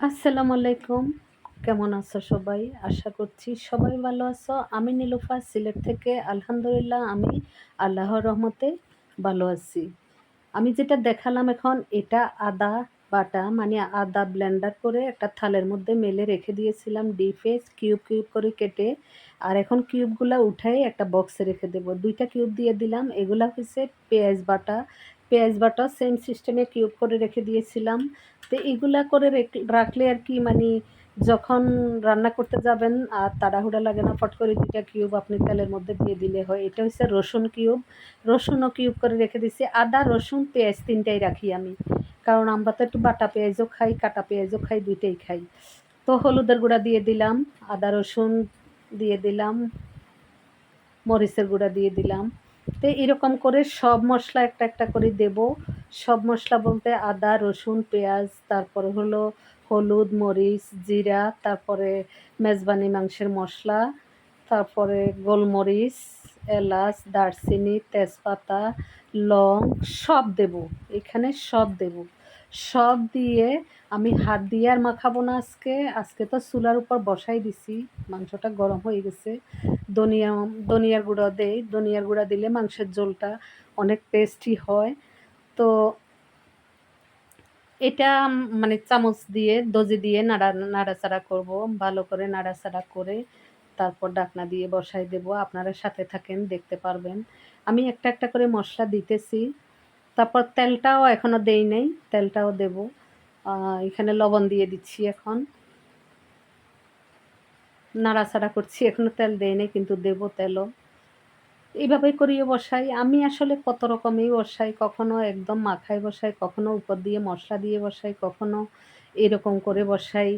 আসসালামু আলাইকুম। কেমন আছো সবাই? আশা করছি সবাই ভালো আছো। আমি নীলুফা, সিলেট থেকে। আলহামদুলিল্লাহ, আমি আল্লাহর রহমতে ভালো আছি। আমি যেটা দেখালাম এখন, এটা আদা বাটা মানে আদা ব্লেন্ডার করে একটা থালের মধ্যে মেলে রেখে দিয়েছিলাম। ডিপে কিউব কিউব করে কেটে। আর এখন কিউবগুলো উঠাই একটা বক্সে রেখে দেব। দুইটা কিউব দিয়ে দিলাম। এগুলা হচ্ছে পেঁয়াজ বাটা পেঁয়াজ বাটা সেম সিস্টেমে কিউব করে রেখে দিয়েছিলাম। তো এগুলা করে রাখলে আর কি মানে যখন রান্না করতে যাবেন আর তাড়াহুড়া লাগে না, ফট করে দুইটা কিউব আপনি তেলের মধ্যে দিয়ে দিলে হয়। এটা হচ্ছে রসুন কিউব রসুনও কিউব করে রেখে দিচ্ছি আদা, রসুন, পেঁয়াজ তিনটাই রাখি আমি। কারণ আমরা তো একটু বাটা পেঁয়াজও খাই, কাটা পেঁয়াজও খাই, দুইটাই খাই। তো হলুদের গুঁড়া দিয়ে দিলাম, আদা, রসুন দিয়ে দিলাম, মরিচের গুঁড়া দিয়ে দিলাম। তো এরকম করে সব মশলা একটা একটা করে দেব। সব মশলা বলতে আদা, রসুন, পেঁয়াজ, তারপর হলো হলুদ, মরিচ, জিরা, তারপরে মেজবানি মাংসের মশলা, তারপরে গোলমরিচ, এলাচ, দারচিনি, তেজপাতা, লং সব দেব। এখানে সব দেব। সব দিয়ে আমি হাত দিয়ে আর মাখাবো না আজকে। আজকে তো চুলার উপর বসাই দিছি। মাংসটা গরম হয়ে গেছে। ধনিয়া, ধনিয়ার গুঁড়ো দেই। ধনিয়ার গুঁড়া দিলে মাংসের ঝোলটা অনেক টেস্টি হয়। তো এটা মানে চামচ দিয়ে, দজি দিয়ে নাড়া, নাড়াচাড়া করব। ভালো করে নাড়াচাড়া করে তারপর ডাকনা দিয়ে বসাই দেব। আপনারা সাথে থাকেন, দেখতে পারবেন। আমি একটা একটা করে মশলা দিতেছি। তারপর তেলটাও এখনও দেই নাই, তেলটাও দেব। এখানে লবণ দিয়ে দিচ্ছি এখন। নাড়াচাড়া করছি এখনও তেল দেয় নাই, কিন্তু দেবো তেলও। এইভাবে করিয়ে বসাই। আমি আসলে কত রকমই বসাই, কখনো একদম মাখায় বসাই, কখনো উপর দিয়ে মশলা দিয়ে বসাই, কখনো এরকম করে বসাই।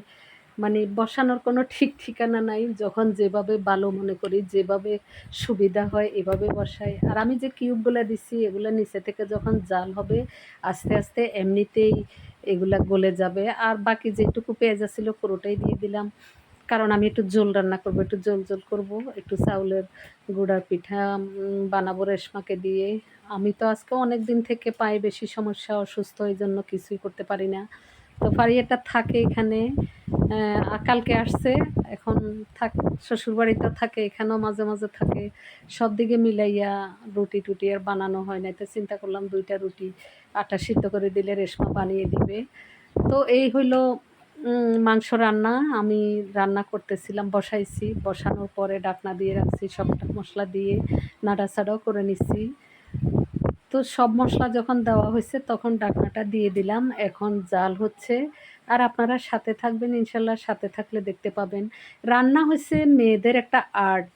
মানে বসানোর কোনো ঠিক ঠিকানা নাই, যখন যেভাবে ভালো মনে করি, যেভাবে সুবিধা হয় এভাবে বসাই। আর আমি যে কিউবগুলো দিছি, এগুলো নিচে থেকে যখন জাল হবে, আস্তে আস্তে এমনিতেই এগুলা গলে যাবে। আর বাকি যেটুকু পেঁয়াজ ছিল পুরোটাই দিয়ে দিলাম। কারণ আমি একটু জোল রান্না করব, একটু জোল জোল করব, একটু চাউলের গুঁড়ার পিঠা বানাবো রেশমাকে দিয়ে। আমি তো আজকে অনেক দিন থেকে পায়ে বেশি সমস্যা, অসুস্থ, এই জন্য কিছুই করতে পারি না। তো ফারিয়াটা থাকে এখানে কালকে আসছে, এখন থাক, শ্বশুরবাড়িতে থাকে, এখানেও মাঝে মাঝে থাকে। সব দিকে মিলাইয়া রুটি টুটি আর বানানো হয় না তো চিন্তা করলাম দুইটা রুটি, আটা সিদ্ধ করে দিলে রেশমা বানিয়ে দিবে। তো এই হইল মাংস রান্না। আমি রান্না করতেছিলাম, বসাইছি। বসানোর পরে ডাকনা দিয়ে রাখছি, সবটা মশলা দিয়ে নাড়াচাড়াও করে নিছি। তো সব মশলা যখন দেওয়া হয়েছে, তখন ডাকনাটা দিয়ে দিলাম। এখন জাল হচ্ছে। আর আপনারা সাথে থাকবেন, ইনশাল্লাহ সাথে থাকলে দেখতে পাবেন। রান্না হয়েছে মেয়েদের একটা আর্ট।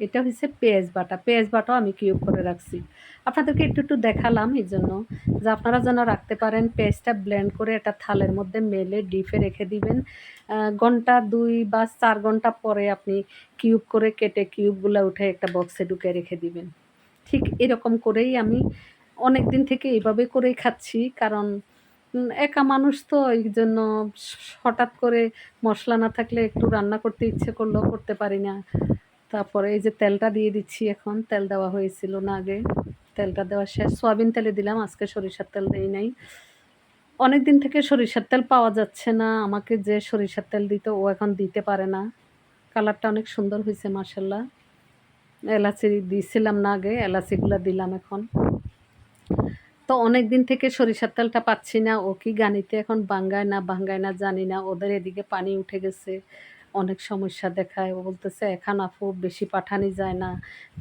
এটা হচ্ছে পেঁয়াজ বাটা। পেঁয়াজ বাটাও আমি কিউব করে রাখছি। আপনাদেরকে একটু একটু দেখালাম এই জন্য যে আপনারা যেন রাখতে পারেন পেঁয়াজটা ব্লেন্ড করে একটা থালের মধ্যে মেলে ডিপে রেখে দিবেন। ঘণ্টা দুই বা চার ঘণ্টা পরে আপনি কিউব করে কেটে কিউবগুলো উঠে একটা বক্সে ঢুকে রেখে দিবেন। ঠিক এরকম করেই আমি অনেক দিন থেকে এইভাবে করেই খাচ্ছি, কারণ একা মানুষ তো এই জন্য হঠাৎ করে মশলা না থাকলে একটু রান্না করতে ইচ্ছে করলেও করতে পারি না। তারপরে এই যে তেলটা দিয়ে দিচ্ছি এখন, তেল দেওয়া হয়েছিল না আগে। তেলটা দেওয়া শেষ, সয়াবিন তেলে দিলাম, আজকে সরিষার তেল দেই নাই। অনেক দিন থেকে সরিষার তেল পাওয়া যাচ্ছে না, আমাকে যে সরিষার তেল দিত ও এখন দিতে পারে না। কালারটা অনেক সুন্দর হয়েছে মার্শাল্লাহ এলাচি দিয়েছিলাম না আগে, এলাচিগুলো দিলাম এখন। তো অনেক দিন থেকে সরিষার তেলটা পাচ্ছি না, ও কি গানিতে এখন বাঙ্গায় না বাঙ্গায় না জানি না, ওদের এদিকে পানি উঠে গেছে। অনেক সমস্যা দেখায়। ও বলতেছে, এখন আপু বেশি পাঠানি যায় না।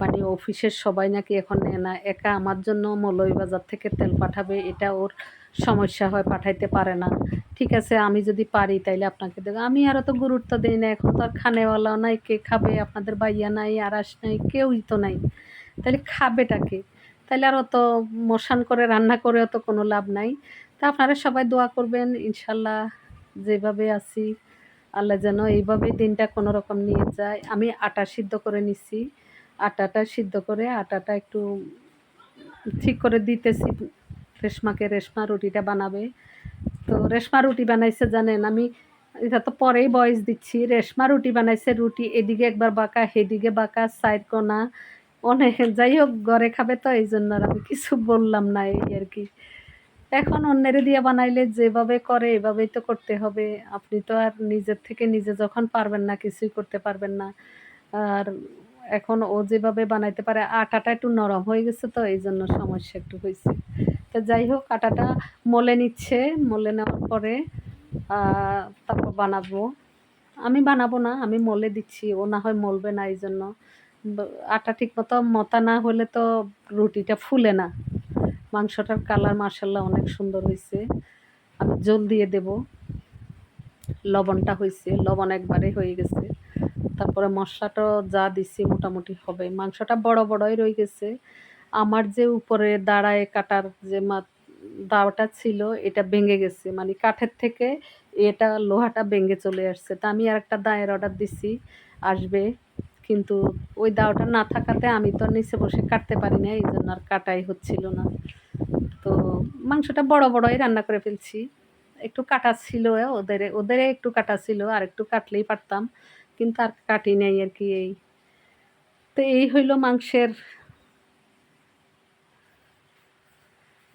মানে অফিসের সবাই নাকি এখন নেয় না। একা আমার জন্য মৌলভীবাজার থেকে তেল পাঠাবে, এটা ওর সমস্যা হয়, পাঠাইতে পারে না। ঠিক আছে, আমি যদি পারি তাইলে আপনাকে দেবো। আমি আরও তো গুরুত্ব দিই না, এখন তো আর খানেওয়ালাও নাই, কে খাবে? আপনাদের বাইয়া নাই আরাস নাই, কেউই তো নাই। তাহলে খাবেটাকে তাহলে আর অত মশান করে রান্না করে অত কোনো লাভ নাই। তা আপনারা সবাই দোয়া করবেন, ইনশাল্লাহ যেভাবে আছি আল্লাহ যেন এইভাবে দিনটা কোনো রকম নিয়ে যায়। আমি আটা সিদ্ধ করে নিছি। আটাটা সিদ্ধ করে আটাটা একটু ঠিক করে দিতেছি। রেশমাকে রেশমা রুটিটা বানাবে। তো রেশমা রুটি বানাইছে জানেন আমি, এটা তো পরেই বয়স দিচ্ছি। রেশমা রুটি বানাইছে, রুটি এদিকে একবার বাঁকা, সেদিকে বাঁকা, সাইড কোনা। অনেক, যাই হোক, ঘরে খাবে তো এই জন্য আর আমি কিছু বললাম না এই আর কি। এখন অন্যের দিয়ে বানাইলে যেভাবে করে, এভাবেই তো করতে হবে। আপনি তো আর নিজের থেকে নিজে যখন পারবেন না, কিছুই করতে পারবেন না। আর এখন ও যেভাবে বানাইতে পারে, আটাটা একটু নরম হয়ে গেছে তো, এই জন্য সমস্যা একটু হয়েছে। তো যাই হোক, আটাটা মলে নিচ্ছে, মলে নেওয়ার পরে তারপর বানাবো। আমি বানাবো না, আমি মলে দিচ্ছি, ও না হয় মলবে না, এই জন্য। আটা ঠিক মতো মতা না হলে তো রুটিটা ফুলে না। মাংসটার কালার মার্শাল্লাহ অনেক সুন্দর হয়েছে আমি জল দিয়ে দেব। লবণটা হয়েছে লবণ একবারে হয়ে গেছে। তারপরে মশলাটা যা দিছি মোটামুটি হবে। মাংসটা বড় বড়ই রয়ে গেছে। আমার যে উপরে দাঁড়ায় কাটার যে মা দাওটা ছিল, এটা ভেঙে গেছে। মানে কাঠের থেকে এটা লোহাটা ভেঙে চলে আসছে। তা আমি আর একটা দায়ের অর্ডার দিছি। আসবে। কিন্তু ওই দাওটা না থাকাতে আমি তো নিচে বসে কাটতে পারি না এই জন্য আর কাটাই হচ্ছিল না। তো মাংসটা বড় বড়ই রান্না করে ফেলছি। একটু কাটা ছিল ওদের ওদের একটু কাটা ছিল, আর একটু কাটলেই পারতাম, কিন্তু আর কাটি নাই আর কি এই। তো এই হইল মাংসের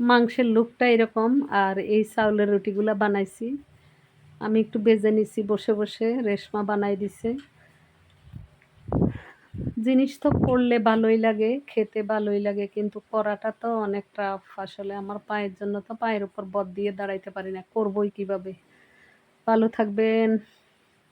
মাংসের লুকটা এরকম, আর এই চাউলের রুটিগুলা বানাইছি। আমি একটু বেজে নিছি, বসে বসে রেশমা বানাই দিছে। জিনিস তো করলে ভালোই লাগে, খেতে ভালোই লাগে, কিন্তু করাটা তো অনেকটা আসলে। আমার পায়ের জন্য তো পায়ের উপর বদ দিয়ে দাঁড়াইতে পারি না, করবই কীভাবে? ভালো থাকবেন।